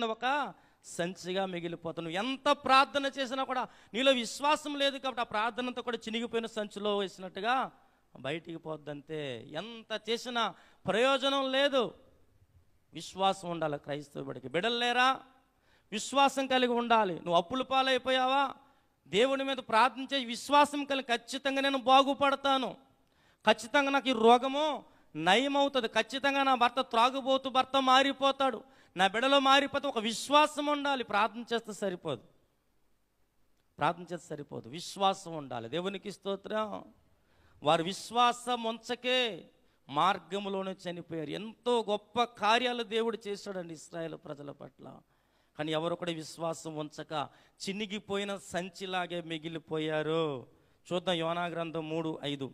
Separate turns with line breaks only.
ఒక సంచిగా మిగిలిపోతాను. ఎంత ప్రార్థన చేసినా కూడా నీలో విశ్వాసం లేదు కాబట్టి ఆ ప్రార్థనతో కూడా చినిగిపోయిన సంచిలో వేసినట్టుగా బయటికి పోద్దంతే. ఎంత చేసినా ప్రయోజనం లేదు. విశ్వాసం ఉండాలి క్రైస్తవుడికి బిడలు లేరా? విశ్వాసం కలిగి ఉండాలి. నువ్వు అప్పుల పాలైపోయావా? దేవుని మీద ప్రార్థించే విశ్వాసం కలిగి ఖచ్చితంగా నేను బాగుపడతాను. ఖచ్చితంగా నాకు ఈ రోగము నయమవుతుంది. ఖచ్చితంగా నా భర్త త్రాగుబోతు భర్త మారిపోతాడు. నా బిడలో మారిపోతే ఒక విశ్వాసం ఉండాలి. ప్రార్థన చేస్తే సరిపోదు. ప్రార్థన చేస్తే సరిపోదు. విశ్వాసం ఉండాలి. దేవునికి స్తోత్రం. వారు విశ్వాసం ఉంచకే మార్గంలోనే చనిపోయారు. ఎంతో గొప్ప కార్యాలు దేవుడు చేశాడండి ఇస్రాయేల్ ప్రజల పట్ల. కానీ ఎవరు కూడా విశ్వాసం ఉంచక చినిగిపోయిన సంచిలాగే మిగిలిపోయారు. చూద్దాం యోనా గ్రంథం మూడు ఐదు.